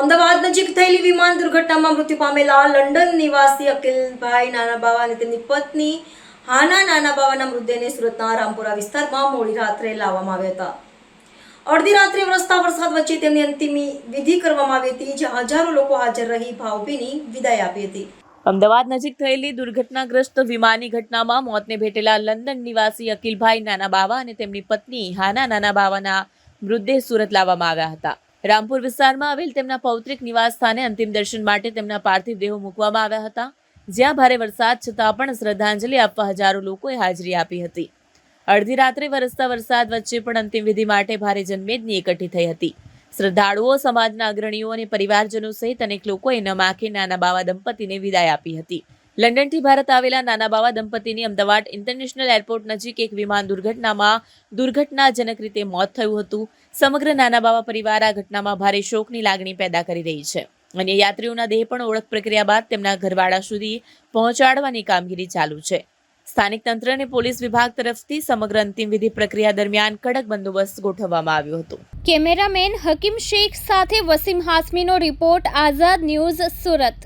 અમદાવાદ નજીક થયેલી વિમાન દુર્ઘટનામાં મૃત્યુ પામેલા લંડન નિવાસી અકિલભાઈ નાનાબાવા અને તેમની પત્ની હાના નાનાબાવાના મૃતદેહને સુરતના રામપુરા વિસ્તારમાં મોડી રાત્રે લાવવામાં આવ્યા હતા. અડધી રાત્રે વરસતા વરસાદ વચ્ચે તેમની અંતિમ વિધિ કરવામાં આવી હતી, જ્યાં હજારો લોકો હાજર રહી ભાવભીની વિદાય આપી હતી. અમદાવાદ નજીક થયેલી દુર્ઘટનાગ્રસ્ત વિમાની ઘટનામાં મોતને ભેટેલા લંડન નિવાસી અકિલભાઈ નાના બાવા અને તેમની પત્ની હાના નાના બાવાના મૃતદેહ સુરત લાવવામાં આવ્યા હતા. રામપુર વિસ્તારમાં આવેલ તેમના પૌત્રિક નિવાસ સ્થાને અંતિમ દર્શન માટે તેમના પાર્થિવ દેહો મૂકવામાં આવ્યા હતા. જ્યાં ભારે વરસાદ છતાં પણ શ્રદ્ધાંજલિ આપવા હજારો લોકોએ હાજરી આપી હતી. અડધી રાત્રે વરસતા વરસાદ વચ્ચે પણ અંતિમ વિધિ માટે ભારે જનમેદની એકઠી થઈ હતી. શ્રદ્ધાળુઓ, સમાજના અગ્રણીઓ અને પરિવારજનો સહિત અનેક લોકોએ નમાખે નાના બાવા દંપતીને વિદાય આપી હતી. લંડનથી ભારત આવેલા નાના બાવા દંપતીની અમદાવાદ ઇન્ટરનેશનલ એરપોર્ટ નજીક એક વિમાન દુર્ઘટનામાં દુર્ઘટનાજનક રીતે મોત થયું હતું. સમગ્ર નાના બાવા પરિવાર આ ઘટનામાં ભારે શોકની લાગણી પેદા કરી રહી છે. અને યાત્રીઓના દેહ પણ ઓળખ પ્રક્રિયા બાદ તેમના ઘરવાળા સુધી પહોંચાડવાની કામગીરી ચાલુ છે. સ્થાનિક તંત્ર અને પોલીસ વિભાગ તરફથી સમગ્ર અંતિમ વિધિ પ્રક્રિયા દરમિયાન કડક બંદોબસ્ત ગોઠવવામાં આવ્યો હતો. કેમેરામેન હકીમ શેખ સાથે વસીમ હાસમીનો રિપોર્ટ, આઝાદ ન્યૂઝ સુરત.